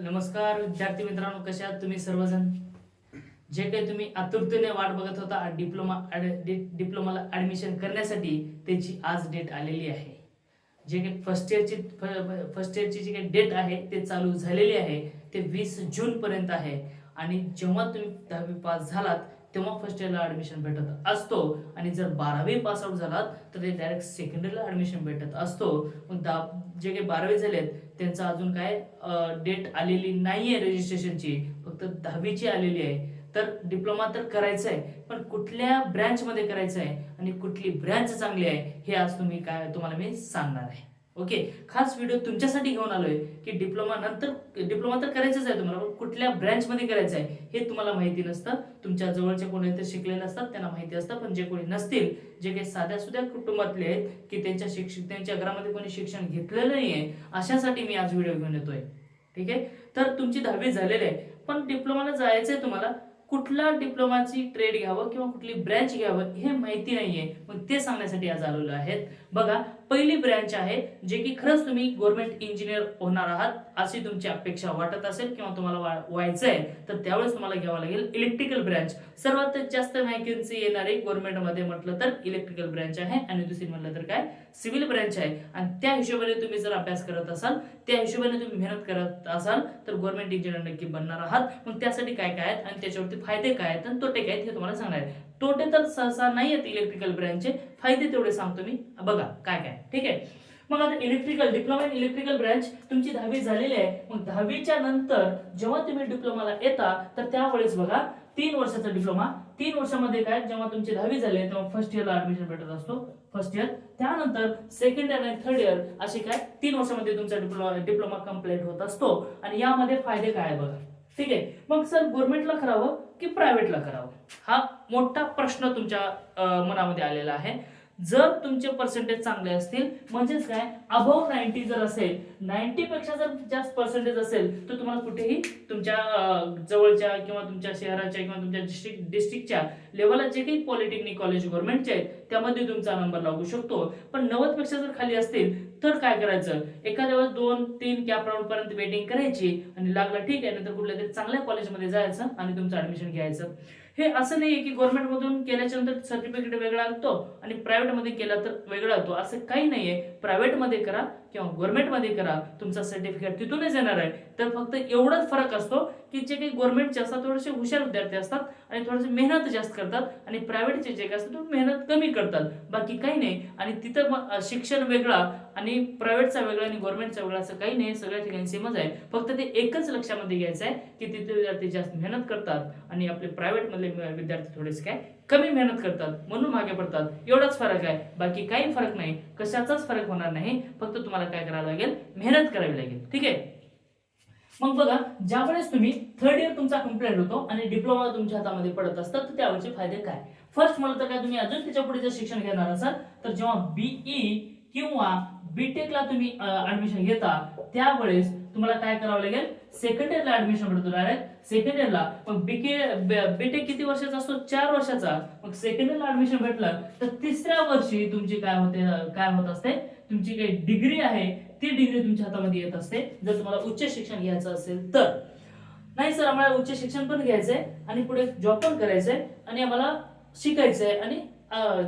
नमस्कार विद्यार्थी मित्रांनो कशा आहात तुम्ही सर्वजण? जे काही तुम्ही आतुरतेने वाट बघत होता डिप्लोमा डिप्लोमाला ऍडमिशन करण्यासाठी त्याची आज डेट आलेली आहे. जे काही फर्स्ट इयरची फर्स्ट इयरची जी काही डेट आहे ते चालू झालेली आहे ते वीस जून पर्यंत आहे. आणि जेव्हा तुम्ही दहावी पास झालात तेव्हा फर्स्ट इयरला ऍडमिशन भेटत असतो. आणि जर बारावी पास आउट झालात तर ते डायरेक्ट सेकंड इयरला ऍडमिशन भेटत असतो. मग दा जे काही बारावी झालेत त्यांचं अजून काय डेट आलेली नाहीये रजिस्ट्रेशनची फक्त दहावीची आलेली आहे. तर डिप्लोमा तर करायचं आहे पण कुठल्या ब्रँच मध्ये करायचं आहे आणि कुठली ब्रँच चांगली आहे हे आज तुम्ही काय तुम्हाला मी सांगणार आहे. ओके खास व्हिडिओ तुमच्यासाठी घेऊन आलोय की डिप्लोमा नंतर डिप्लोमा तर करायचंच आहे तुम्हाला पण कुठल्या ब्रँच मध्ये करायचं आहे हे तुम्हाला माहिती नसतं. तुमच्या जवळच्या कोणी तर शिकलेले असतात त्यांना माहिती असतं पण जे कोणी नसतील जे काही साध्या सुध्या कुटुंबातले आहेत की त्यांच्या शिक्षक त्यांच्या घरामध्ये कोणी शिक्षण घेतलेलं नाहीये अशासाठी मी आज व्हिडिओ घेऊन येतोय. ठीक आहे? तर तुमची दहावी झालेली आहे पण डिप्लोमाला जायचंय तुम्हाला कुठला डिप्लोमाची ट्रेड घ्यावं किंवा कुठली ब्रँच घ्यावं हे माहिती नाहीये. मग ते सांगण्यासाठी आज आलेलो आहेत. बघा पहिली ब्रँच आहे जे की खरंच तुम्ही गव्हर्नमेंट इंजिनियर होणार आहात अशी तुमची अपेक्षा वाटत असेल किंवा तुम्हाला व्हायचं आहे तर त्यावेळेस तुम्हाला घ्यावं लागेल इलेक्ट्रिकल ब्रँच सर्वात जास्त व्हॅकन्सी येणारी गव्हर्नमेंटमध्ये म्हटलं तर इलेक्ट्रिकल ब्रँच आहे आणि दुसरी म्हटलं तर काय? सिव्हिल ब्रँच आहे. आणि त्या हिशोबाने तुम्ही जर अभ्यास करत असाल त्या हिशोबाने तुम्ही मेहनत करत असाल तर गव्हर्नमेंट इंजिनियर नक्की बनणार आहात. मग त्यासाठी काय काय आहेत आणि त्याच्यावरती फायदे काय आहेत आणि तोटे काय आहेत हे तुम्हाला सांगणार आहे. तोटे तर सहसा नाही आहेत इलेक्ट्रिकल ब्रँचचे फायदे तेवढे सांगतो मी. बघा काय काय. ठीक आहे? मग आता electrical diploma in electrical branch तुमची दहावी झालेली आहे. मग दहावीच्या नंतर जेव्हा तुम्ही डिप्लोमाला येता तर त्यावेळेस बघा तीन वर्षाचा डिप्लोमा तीन वर्षामध्ये काय? जेव्हा तुमची दहावी झाली तेव्हा फर्स्ट इयरला ऍडमिशन भेटत असतो. फर्स्ट इयर त्यानंतर सेकंड इयर आणि थर्ड इयर असे काय? तीन वर्षामध्ये तुमचा डिप्लोमा डिप्लोमा कंप्लीट होत असतो. आणि यामध्ये फायदे काय बघा? ठीक आहे? मग सर गव्हर्नमेंटला करावं की प्रायव्हेटला करावं? हा मोठा प्रश्न तुमच्या मनामध्ये आलेला आहे. जर तुमचे पर्सेंटेज चांगले असतील म्हणजेच काय? अबव्ह नाईन्टी जर असेल नाईन्टी पेक्षा जर जास्त पर्सेंटेज असेल तर तुम्हाला कुठेही तुमच्या जवळच्या किंवा तुमच्या शहराच्या किंवा तुमच्या डिस्ट्रिक्ट डिस्ट्रिक्टच्या लेवलला जे काही पॉलिटेक्निक कॉलेज गव्हर्नमेंटचे आहेत त्यामध्ये तुमचा नंबर लागू शकतो. पण नव्वदपेक्षा जर खाली असतील तर काय करायचं? एखाद्या वेळेस दोन तीन कॅप राऊंड पर्यंत वेटिंग करायची आणि लागला ठीक आहे नंतर कुठल्या तरी चांगल्या कॉलेजमध्ये जायचं आणि तुमचं ऍडमिशन घ्यायचं. हे असं नाही की गव्हर्नमेंट मधून केल्याच्यानंतर सर्टिफिकेट वेगळा लागतो आणि प्रायव्हेटमध्ये केला तर वेगळा असतो. असं काही नाहीये. आहे प्रायव्हेटमध्ये करा किंवा गव्हर्नमेंटमध्ये करा तुमचा सर्टिफिकेट तिथूनच येणार आहे. तर फक्त एवढाच फरक असतो की जे काही गव्हर्नमेंटचे असतात थोडेसे हुशार विद्यार्थी असतात आणि थोडेसे मेहनत जास्त करतात आणि प्रायव्हेटचे जे काही असतात ते मेहनत कमी करतात. बाकी काही नाही. आणि तिथं मग, शिक्षण वेगळा आणि प्रायव्हेटचा वेगळा आणि गव्हर्नमेंटचा वेगळा असं काही नाही. सगळ्या ठिकाणी सेमच आहे. फक्त ते एकच लक्षामध्ये घ्यायचं आहे की तिथे विद्यार्थी जास्त मेहनत करतात आणि आपले प्रायव्हेटमधले विद्यार्थी थोडेसे काय कमी मेहनत करतात म्हणून मागे पडतात. एवढाच फरक आहे. बाकी काही फरक नाही. कशाचाच फरक होणार नाही. फक्त तुम्हाला काय करावं लागेल? मेहनत करावी लागेल. ठीक आहे? मग बघा ज्यावेळेस तुम्ही थर्ड इयर तुमचा कंप्लीट होतो आणि डिप्लोमा तुमच्या हातामध्ये पडत असतात तर त्यावरचे फायदे काय? फर्स्ट मला तर काय तुम्ही अजून त्याच्या पुढे जर शिक्षण घेणार असाल तर जेव्हा बीई किंवा बीटेकला तुम्ही ऍडमिशन घेता त्यावेळेस तुम्हाला काय करावं लागेल? सेकंड इयरला ऍडमिशन भेटतो डायरेक्ट सेकंड इयरला मग बीके बीटेक किती वर्षाचा असतो? चार वर्षाचा. मग सेकंड इयरला ऍडमिशन भेटलं तर तिसऱ्या वर्षी तुमची काय होते काय होत असते? तुमची काही डिग्री आहे ती डिग्री तुमच्या हातामध्ये येत असते. जर तुम्हाला उच्च शिक्षण घ्यायचं असेल तर. नाही सर आम्हाला उच्च शिक्षण पण घ्यायचंय आणि पुढे जॉब पण करायचंय आणि आम्हाला शिकायचंय आणि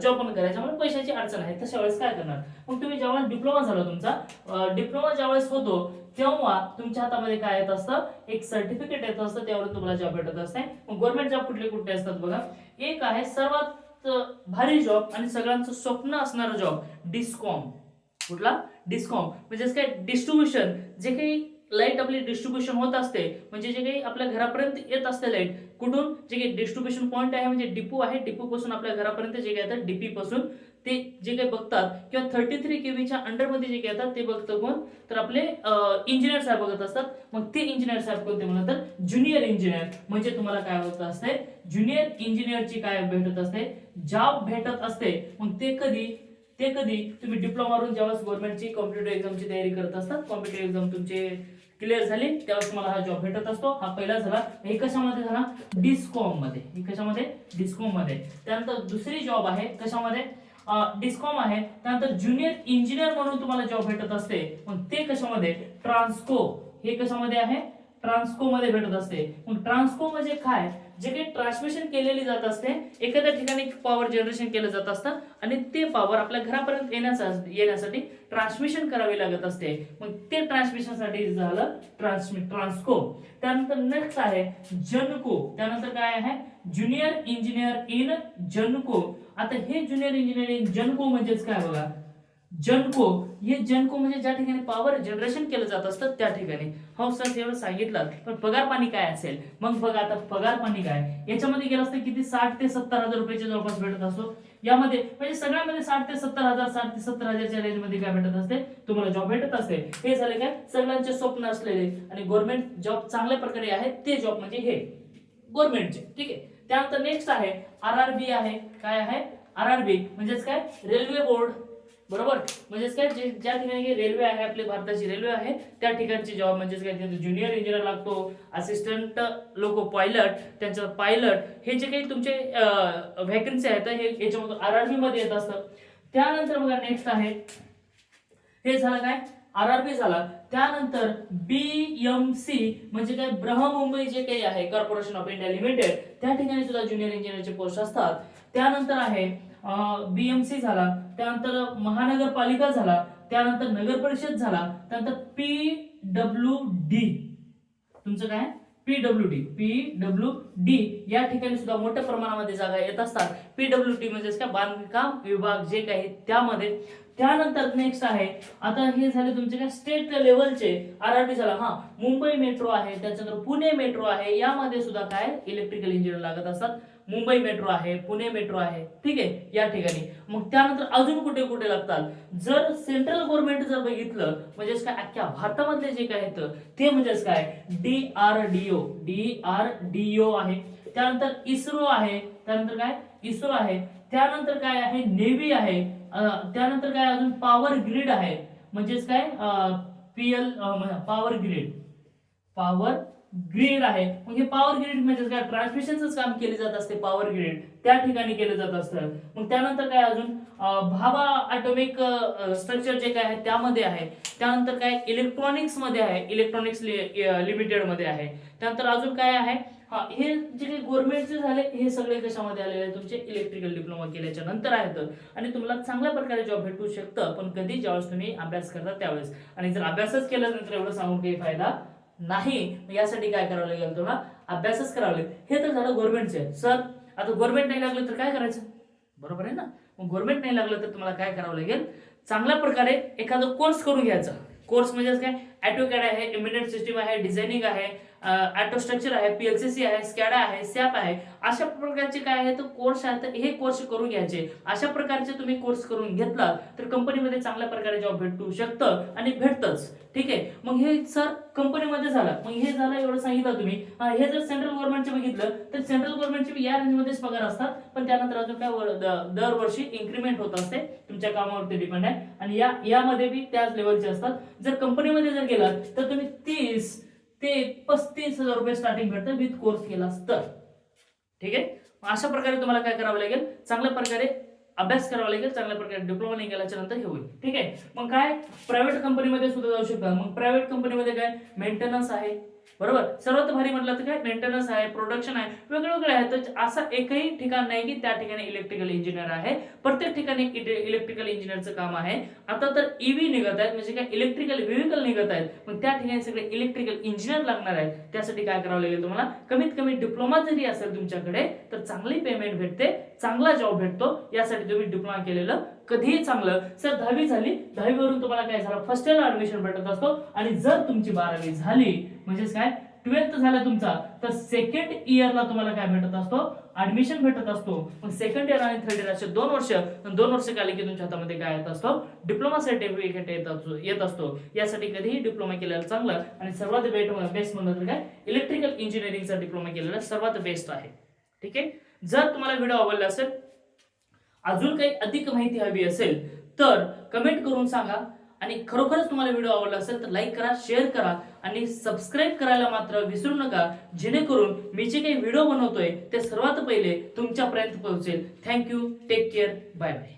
जॉब पण करायचं आम्हाला पैशाची अडचण आहे. तशा वेळेस काय करणार? मग तुम्ही ज्यावेळेस डिप्लोमा झाला तुमचा डिप्लोमा ज्यावेळेस होतो तेव्हा तुमच्या हातामध्ये काय येत असतं? एक सर्टिफिकेट येत असतं. त्यावर तुम्हाला जॉब भेटत असते. मग गव्हर्नमेंट जॉब कुठले कुठले असतात बघा. एक आहे सर्वात भारी जॉब आणि सगळ्यांचं स्वप्न असणारा जॉब डिस्कॉम कुठला? डिस्कॉम म्हणजेच काय डिस्ट्रीब्युशन जे काही लाइट आपली डिस्ट्रीब्युशन होत असते म्हणजे जे काही आपल्या घरापर्यंत येत असते लाइट कुठून? जे काही डिस्ट्रीब्युशन पॉईंट आहे म्हणजे डिपो आहे डिपो पासून आपल्या घरापर्यंत जे काही येतात डीपी पासून ते जे काही बघतात किंवा थर्टी थ्री केवीच्या अंडरमध्ये जे काही येतात ते बघतं कोण? तर आपले इंजिनियर साहेब बघत असतात. मग ते इंजिनियर साहेब कोणते म्हणतात ज्युनियर इंजिनियर म्हणजे तुम्हाला काय होत असते? ज्युनियर इंजिनियरची काय भेटत असते? जॉब भेटत असते. मग ते कधी? ते कधी? तुम्ही डिप्लोमावरून ज्यावेळेस गव्हर्नमेंटची कॉम्पिटेटिव्ह एक्झामची तयारी करत असतात कॉम्पिटेटिव्ह एक्झाम तुमचे क्लिअर झाले त्यावेळेस तुम्हाला हा जॉब भेटत असतो. हा पहिला झाला. हे कशामध्ये झाला? डिस्कॉममध्ये हे कशामध्ये? डिस्कॉममध्ये त्यानंतर दुसरी जॉब आहे कशामध्ये? डिस्कॉम आहे. त्यानंतर ज्युनियर इंजिनियर म्हणून तुम्हाला जॉब भेटत असते. पण ते कशामध्ये? ट्रान्सको हे कशामध्ये आहे? ट्रान्सको मध्ये भेटत असते. मग ट्रान्सको म्हणजे काय? जे काही ट्रान्समिशन केलेली जात असते एखाद्या ठिकाणी पॉवर जनरेशन केलं जात असतं आणि ते पॉवर आपल्या घरापर्यंत येण्याचा येण्यासाठी ट्रान्समिशन करावी लागत असते. मग ते ट्रान्समिशनसाठी झालं ट्रान्समि ट्रान्सको त्यानंतर नेक्स्ट आहे जनको त्यानंतर काय आहे? ज्युनियर इंजिनियर इन जनको आता हे ज्युनियर इंजिनियर इन जनको म्हणजेच काय बघा? जनको हे जनको म्हणजे ज्या ठिकाणी पॉवर जनरेशन केलं जात असतं त्या ठिकाणी. हो सर एवढं सांगितलं. पण पगार पाणी काय असेल? मग बघा आता पगार पाणी काय? याच्यामध्ये गेलं असतं किती? साठ ते सत्तर हजार रुपयाच्या जवळपास भेटत असतो यामध्ये म्हणजे सगळ्यामध्ये साठ ते सत्तर हजार साठ ते सत्तर हजारच्या रेंजमध्ये काय भेटत असते? तुम्हाला जॉब भेटत असते. हे झाले काय? सगळ्यांचे स्वप्न असलेले आणि गव्हर्नमेंट जॉब चांगल्या प्रकारे आहे ते जॉब म्हणजे हे. गव्हर्नमेंटचे ठीक आहे? त्यानंतर नेक्स्ट आहे आर आर बी आहे. काय आहे? आर आर बी म्हणजेच काय? रेल्वे बोर्ड बरोबर? म्हणजेच काय जे ज्या ठिकाणी रेल्वे आहे आपली भारताची रेल्वे आहे त्या ठिकाणची जॉब म्हणजेच काय ज्युनियर इंजिनियर लागतो असिस्टंट लोक पायलट त्यांचं पायलट हे जे काही तुमचे व्हॅकन्सी आहेत हे याच्यामधून आर आर बी मध्ये येत असतं. त्यानंतर बघा नेक्स्ट आहे. हे झालं काय? आर आर बी झाला. त्यानंतर बी एम सी म्हणजे काय ब्रहमुंबई जे काही आहे कॉर्पोरेशन ऑफ इंडिया लिमिटेड त्या ठिकाणी सुद्धा ज्युनियर इंजिनियरचे पोस्ट असतात. त्यानंतर आहे बीएमसी झाला. त्यानंतर महानगरपालिका झाला त्यानंतर नगर परिषद झाला त्यानंतर पी डब्ल्यू डी. तुमचं काय? P W D. P W D. या ठिकाणी सुद्धा मोठ्या प्रमाणामध्ये जागा येत असतात. पी डब्ल्यू डी म्हणजे काय? बांधकाम विभाग जे काही त्यामध्ये त्यानंतर नेक्स्ट आहे आता हे झाले तुमचे काय स्टेट लेवलचे आर आर बी झाला. हा मुंबई मेट्रो आहे त्याच्यानंतर पुणे मेट्रो आहे यामध्ये सुद्धा काय इलेक्ट्रिकल इंजिनियर लागत असतात. मुंबई मेट्रो आहे पुणे मेट्रो आहे ठीक आहे या ठिकाणी. मग त्यानंतर अजून कुठे कुठे लागतात? जर सेंट्रल गव्हर्नमेंट जर बघितलं म्हणजेच काय अख्ख्या भारतामधले जे काय आहेत ते म्हणजेच काय? D R D O D R D O आहे. त्यानंतर इस्रो आहे त्यानंतर काय? इस्रो आहे. त्यानंतर काय आहे? नेव्ही आहे. त्यानंतर काय अजून? पॉवर ग्रीड आहे. म्हणजेच काय? P L power grid. Power grid आहे. मग हे पॉवर ग्रीड म्हणजे काय? ट्रान्समिशनच काम केले जात असते पॉवर ग्रीड. त्या ठिकाणी केलं जात असतं. मग त्यानंतर काय अजून? भाभा ऑटोमिक स्ट्रक्चर जे काय आहे त्यामध्ये आहे. त्यानंतर काय? इलेक्ट्रॉनिक्समध्ये आहे. इलेक्ट्रॉनिक्स लिमिटेडमध्ये आहे. त्यानंतर अजून काय आहे? हा हे जे काही गव्हर्नमेंटचे झाले हे सगळे कशामध्ये आलेले आहेत? तुमचे इलेक्ट्रिकल डिप्लोमा केल्याच्यानंतर आहेत आणि तुम्हाला चांगल्या प्रकारे जॉब भेटू शकतं पण कधी ज्यावेळेस तुम्ही अभ्यास करता त्यावेळेस. आणि जर अभ्यासच केल्यानंतर एवढं सांगून काही फायदा नाही यासाठी काय करावं लागेल तुम्हाला? अभ्यासच करावा लागेल. हे तर झालं गव्हर्नमेंटचे सर आता गव्हर्नमेंट नाही लागलं तर काय करायचं? बरोबर आहे ना? मग गव्हर्नमेंट नाही लागलं तर तुम्हाला काय करावं लागेल? चांगल्या प्रकारे एखादा कोर्स करून घ्यायचा. कोर्स म्हणजे काय? ॲटोकॅड आहे इमिडिएट सिस्टीम आहे डिझायनिंग आहे ॲटो स्ट्रक्चर आहे पीएलसीसी आहे स्कॅडा आहे सॅप आहे अशा प्रकारचे काय आहे तर कोर्स आहे तर हे कोर्स करून घ्यायचे. अशा प्रकारचे तुम्ही कोर्स करून घेतला तर कंपनीमध्ये चांगल्या प्रकारे जॉब भेटू शकतं आणि भेटतच. ठीक आहे? मग हे सर कंपनीमध्ये झालं. मग हे झालं एवढं सांगितलं तुम्ही. हे जर सेंट्रल गव्हर्नमेंटचे बघितलं तर सेंट्रल गव्हर्नमेंटचे या रेंजमध्येच पगार असतात पण त्यानंतर अजून काय दरवर्षी इन्क्रीमेंट होत असते. तुमच्या कामावरती डिपेंड आहे. आणि या यामध्ये बी त्याच लेवलचे असतात. जर कंपनीमध्ये जर गेलात तर तुम्ही तीस ते पस्तीस हजार रुपये स्टार्टिंग भेटतं विथ कोर्स केलास तर. ठीक आहे? अशा प्रकारे तुम्हाला काय करावं लागेल? चांगल्या प्रकारे अभ्यास करावा लागेल चांगल्या प्रकारे डिप्लोमा नाही केल्याच्यानंतर हे होईल. ठीक आहे? मग काय? प्रायव्हेट कंपनीमध्ये सुद्धा जाऊ शकता. मग प्रायव्हेट कंपनीमध्ये काय? मेंटेनन्स आहे. बरोबर? सर्वात भारी म्हटलं तर काय? मेंटेनन्स आहे प्रोडक्शन आहे वेगवेगळे आहे तर असं एकही ठिकाण नाही की त्या ठिकाणी इलेक्ट्रिकल इंजिनियर आहे. प्रत्येक ठिकाणी इलेक्ट्रिकल इंजिनियरचं काम आहे. आता तर ईव्ही निघत आहेत म्हणजे काय? इलेक्ट्रिकल व्हेकल निघत आहेत. मग त्या ठिकाणी सगळे इलेक्ट्रिकल इंजिनियर लागणार आहेत. त्यासाठी काय करावं लागेल तुम्हाला? कमीत कमी डिप्लोमा जरी असेल तुमच्याकडे तर चांगली पेमेंट भेटते चांगला जॉब भेटतो. यासाठी तुम्ही डिप्लोमा केलेलं कधीही चांगलं सर दहावी झाली दहावीवरून तुम्हाला काय झालं? फर्स्ट इयरला ऍडमिशन भेटत असतो आणि जर तुमची बारावी झाली म्हणजेच काय? ट्वेल्थ झाला तुमचा तर सेकंड इयरला तुम्हाला काय भेटत असतो? ऍडमिशन भेटत असतो. मग सेकंड इयर आणि थर्ड इयर असे दोन वर्ष दोन वर्ष काले की तुमच्या हातामध्ये काय येत असतो? डिप्लोमा सर्टिफिकेट येत असतो येत असतो. यासाठी कधीही डिप्लोमा केलेला चांगलं आणि सर्वात बेस्ट म्हणलं तर काय? इलेक्ट्रिकल इंजिनिअरिंगचा डिप्लोमा केलेला सर्वात बेस्ट आहे. ठीक आहे? जर तुम्हाला व्हिडिओ आवडला असेल अजून काही अधिक माहिती हवी असेल तर कमेंट करून सांगा. आणि खरोखरच तुम्हाला व्हिडिओ आवडला असेल तर लाईक करा शेअर करा आणि सबस्क्राईब करायला मात्र विसरू नका. जेणेकरून मी जे काही व्हिडिओ बनवतोय ते सर्वात पहिले तुमच्यापर्यंत पोहोचेल. Thank you take care bye bye